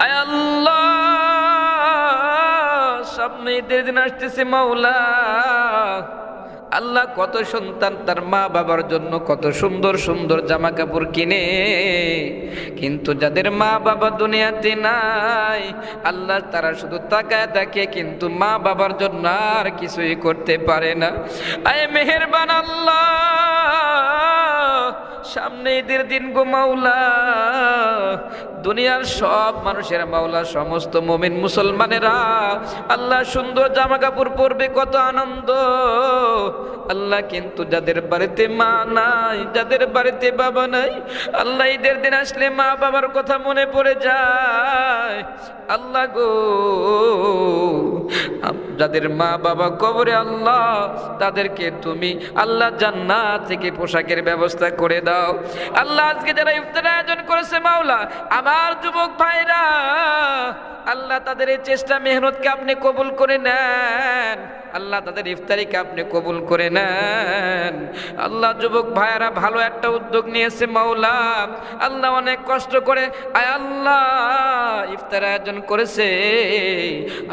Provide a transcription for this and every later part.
আল্লাহ সামনে ঈদের দিন আসতেছে মাওলা। আল্লাহ কত সন্তান, তার মা বাবার জন্য কত সুন্দর সুন্দর জামা কাপড় কিনে। কিন্তু যাদের মা বাবা দুনিয়াতে নাই, আল্লাহ তারা শুধু তাকায় দেখে, কিন্তু মা বাবার জন্য আর কিছুই করতে পারে না। আয় মেহেরবান আল্লাহ সামনে ঈদের দিন গো মাওলা। দুনিয়ার সব মানুষের মাওলা, সমস্ত মমিন মুসলমানেরা। আল্লাহ সুন্দর জামা কাপড় পরবে, কত আনন্দ। আল্লাহ কিন্তু যাদের বাড়িতে মা নাই, যাদের বাড়িতে বাবা নাই, আল্লাহ ঈদের দিন আসলে মা বাবার কথা মনে পড়ে যায়। আল্লাহ গো যাদের মা বাবা কবরে আল্লাহ, তাদেরকে তুমি আল্লাহ জান্নাত থেকে পোশাকের ব্যবস্থা করে দাও। আল্লাহ আজকে যারা ইফতার আয়োজন করেছে, মাওলা, আমার যুবক ভাইরা, আল্লাহ তাদের এই চেষ্টা, মেহনতকে আপনি কবুল করে নেন। আল্লাহ তাদের ইফতারিকে আপনি কবুল করে নেন। আল্লাহ যুবক ভাইয়ারা, ভালো একটা উদ্যোগ নিয়েছে মাওলা। আল্লাহ অনেক কষ্ট করে, আয় আল্লাহ ইফতার আয়োজন করেছে।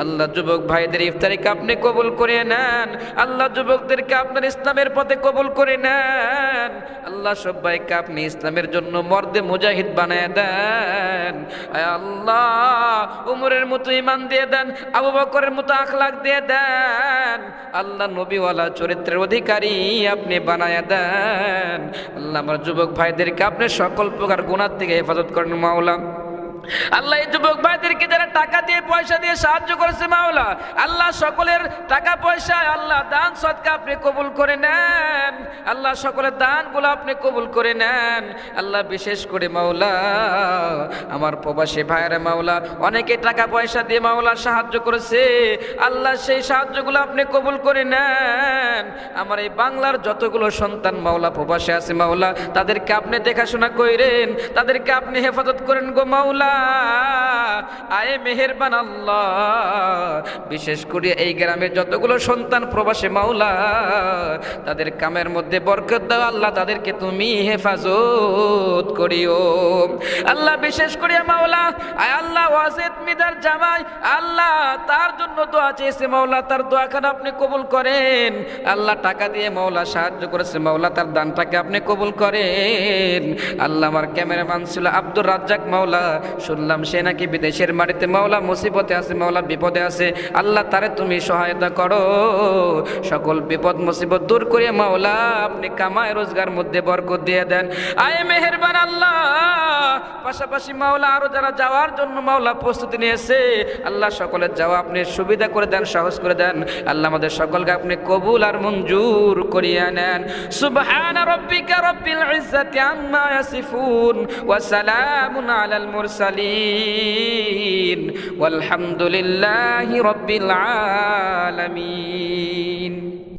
আল্লাহ যুবক ভাইদের ইফতারিকে আপনি কবুল করে নেন। আল্লাহ যুবকদেরকে আপনার ইসলামের পথে কবুল করে নেন। আল্লাহ সবাইকে আপনি ইসলামের জন্য মর্দে মুজাহিদ বানায় দেন। আয় আল্লাহ, উমরের মতো ইমান দিয়ে দেন, আবু বকরের মতো আখলাক দিয়ে দেন। আল্লাহ নবীওয়ালা চরিত্রের অধিকারী আপনি বানায় দেন। আল্লাহ আমার যুবক ভাইদেরকে আপনি সকল প্রকার গুণার থেকে হেফাজত করেন মাওলা। আল্লাহ এই যুবক ভাইদেরকে যারা টাকা দিয়ে, পয়সা দিয়ে সাহায্য করেছে মাওলা, আল্লাহ সকলের টাকা পয়সা আল্লাহ দান সৎকা আপনি কবুল করে নেন। আল্লাহ সকলের দানগুলো আপনি কবুল করে নেন। আল্লাহ বিশেষ করে মাওলা, আমার প্রবাসী ভাইয়েরা মাওলা, অনেকে টাকা পয়সা দিয়ে মাওলা সাহায্য করেছে। আল্লাহ সেই সাহায্যগুলো আপনি কবুল করে নেন। আমার এই বাংলার যতগুলো সন্তান মাওলা, প্রবাসে আছে মাওলা, তাদেরকে আপনি দেখাশোনা করেন, তাদেরকে আপনি হেফাজত করেন গো মাওলা। আয়ে মেহেরবান আল্লাহ। বিশেষ করে এই গ্রামের যতগুলো সন্তান প্রবাসে মাওলা, তাদের কামের মধ্যে বরকত দাও আল্লাহ, তাদেরকে তুমি হেফাজত করিও। আল্লাহ, বিশেষ করে মাওলা, আয় আল্লাহ মিদার জামাই, আল্লাহ, তার জন্য দোয়া চেয়েছে মাওলা, তার দোয়াখানা আপনি কবুল করেন। আল্লাহ, টাকা দিয়ে মাওলা সাহায্য করেছে মাওলা, তার দানটাকে আপনি কবুল করেন। আল্লাহ, আমার ক্যামেরাম্যান ছিল আব্দুর রাজ্জাক মাওলা শুনলাম, সে নাকি বিদেশের মাটিতে মাওলা মুসিবতে আছে, মাওলা বিপদে আছে। আল্লাহ তারে তুমি সহায়তা করো। সকল বিপদ, মুসিবত দূর করে মাওলা আপনি কামায় রোজগার মধ্যে বরকত দিয়ে দেন। আয় মেহেরবান আল্লাহ। পাশাপাশি মাওলা আরও যারা যাওয়ার জন্য মাওলা প্রস্তুতি নিয়েছে, আল্লাহ সকলের যাওয়া আপনি সুবিধা করে দেন, সহজ করে দেন। আল্লাহ আমাদের সকলকে আপনি কবুল আর মঞ্জুর করিয়া নেন। সুবহান রব্বিকা রব্বিল ইজ্জাতি আম্মা ইয়াসিফুন ওয়া সালামুন আলাল মুরসালিন। ওয়ালহামদুলিল্লাহি রব্বিল আলামিন।